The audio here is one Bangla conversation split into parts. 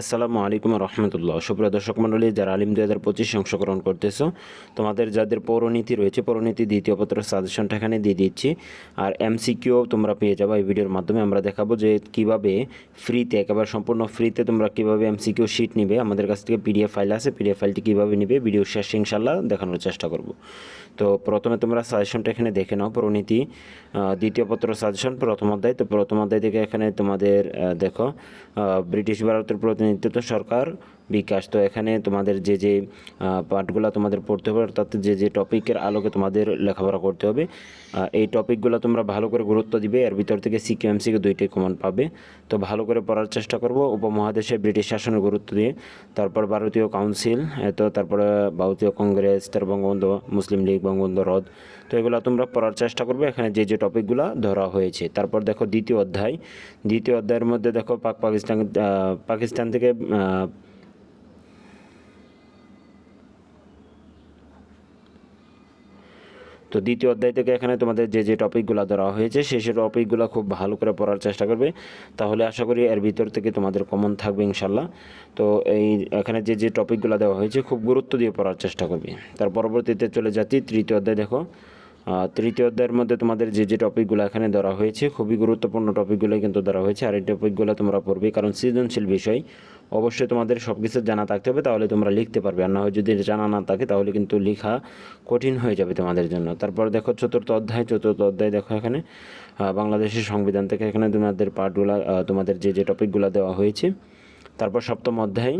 আসসালামু আলাইকুম রহমতুল্লাহ। সুপ্রিয় দর্শক মণ্ডলী, যারা আলিম দুই হাজার পঁচিশ অংশগ্রহণ করতেছো, তোমাদের যাদের পৌরনীতি রয়েছে, পৌরনীতি দ্বিতীয় পত্র সাজেশনটা এখানে দিয়ে দিচ্ছি। আর এমসিকিউ তোমরা পেয়ে যাব এই ভিডিওর মাধ্যমে। আমরা দেখাবো যে কীভাবে ফ্রিতে একেবারে সম্পূর্ণ ফ্রিতে তোমরা কীভাবে এমসিকিউ শিট নিবে। আমাদের কাছ থেকে পিডিএফ ফাইল আছে পিডিএফ ফাইলটি কীভাবে নিবে ভিডিও শেষে ইনশাল্লাহ দেখানোর চেষ্টা করব। তো প্রথমে তোমরা সাজেশনটা এখানে দেখে নাও পরিণীতি দ্বিতীয় পত্র সাজেশন, প্রথম অধ্যায়। তো প্রথম অধ্যায় থেকে এখানে তোমাদের দেখো ব্রিটিশ ভারতের প্রতিনিধিত্ব সরকার বিকাশ। তো এখানে তোমাদের যে যে পাঠগুলো তোমাদের পড়তে হবে, অর্থাৎ যে যে টপিকের আলোকে তোমাদের লেখাপড়া করতে হবে এই টপিকগুলো তোমরা ভালো করে গুরুত্ব দিবে, এর ভিতর থেকে সিকিউ এমসিকে দুইটাই কমন পাবে। তো ভালো করে পড়ার চেষ্টা করব উপমহাদেশে ব্রিটিশ শাসনের গুরুত্ব দিয়ে। তারপর ভারতীয় কাউন্সিল তো তারপরে ভারতীয় কংগ্রেস তার বঙ্গবন্ধু, মুসলিম লীগ, বঙ্গবন্ধু রদ। তো এগুলো তোমরা পড়ার চেষ্টা করবে, এখানে যে যে টপিকগুলো ধরা হয়েছে। তারপর দেখো দ্বিতীয় অধ্যায়। দ্বিতীয় অধ্যায়ের মধ্যে দেখো পাক পাকিস্তান পাকিস্তান থেকে তো দ্বিতীয় অধ্যায় থেকে এখানে তোমাদের যে যে টপিকগুলো দেওয়া হয়েছে সেই সেই টপিকগুলো খুব ভালো করে পড়ার চেষ্টা করবে। তাহলে আশা করি এর ভিতর থেকে তোমাদের কমন থাকবে ইনশাল্লাহ তো এই, এখানে যে যে টপিকগুলো দেওয়া হয়েছে, খুব গুরুত্ব দিয়ে পড়ার চেষ্টা করবে। তার পরবর্তীতে চলে যাচ্ছি তৃতীয় অধ্যায়, দেখো। তৃতীয় অধ্যায়ের মধ্যে তোমাদের যে যে টপিকগুলো এখানে ধরা হয়েছে, খুবই গুরুত্বপূর্ণ টপিকগুলো কিন্তু ধরা হয়েছে। আর এই টপিকগুলো তোমরা পড়বে, কারণ সৃজনশীল বিষয়। অবশ্যই তোমাদের সব কিছু জানা থাকতে হবে, তাহলে তোমরা লিখতে পারবে। আর না হয় যদি জানা না থাকে, তাহলে কিন্তু লেখা কঠিন হয়ে যাবে তোমাদের জন্য। তারপর দেখো চতুর্থ অধ্যায় চতুর্থ অধ্যায় দেখো এখানে। বাংলাদেশের সংবিধান থেকে এখানে তোমাদের পার্টগুলো তোমাদের যে যে টপিকগুলো দেওয়া হয়েছে তারপর সপ্তম অধ্যায়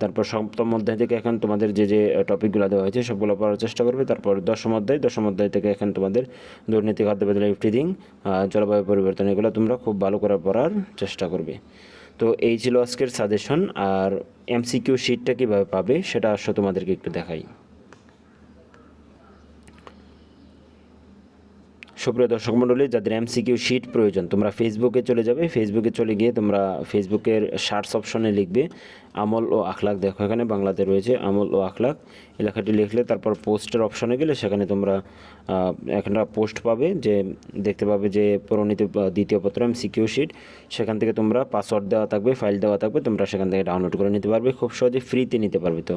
তারপর সপ্তম অধ্যায় থেকে এখন তোমাদের যে যে টপিকগুলো দেওয়া হয়েছে সবগুলো পড়ার চেষ্টা করবে। তারপর দশম অধ্যায় দশম অধ্যায় থেকে এখন তোমাদের দুর্নীতি খাদ্য বদলে ইফটিদিং জলবায়ু পরিবর্তন, এগুলো তোমরা খুব ভালো করে পড়ার চেষ্টা করবে। তো এই ছিল আজকের সাজেশন আর এমসিকিউ শিটটা কীভাবে পাবে সেটা আসলে তোমাদেরকে একটু দেখাই। সুপ্রিয় দর্শক মণ্ডলী, যাদের এমসিকিউ শিট প্রয়োজন, তোমরা ফেসবুকে চলে যাবে। ফেসবুকে চলে গিয়ে তোমরা ফেসবুকের সার্চ অপশনে লিখবে, আমল ও আখলাক। দেখো, এখানে বাংলাতে রয়েছে আমল ও আখলাক। এলাকাটি লিখলে তারপর পোস্টের অপশনে গেলে সেখানে তোমরা একটা পোস্ট পাবে যে, দেখতে পাবে যে পরিণীতি দ্বিতীয় পত্র এমসিকিউ শিট সেখান থেকে তোমরা পাসওয়ার্ড দেওয়া থাকবে ফাইল দেওয়া থাকবে, তোমরা সেখান থেকে ডাউনলোড করে নিতে পারবে। খুব সহজে ফ্রিতে নিতে পারবে তো।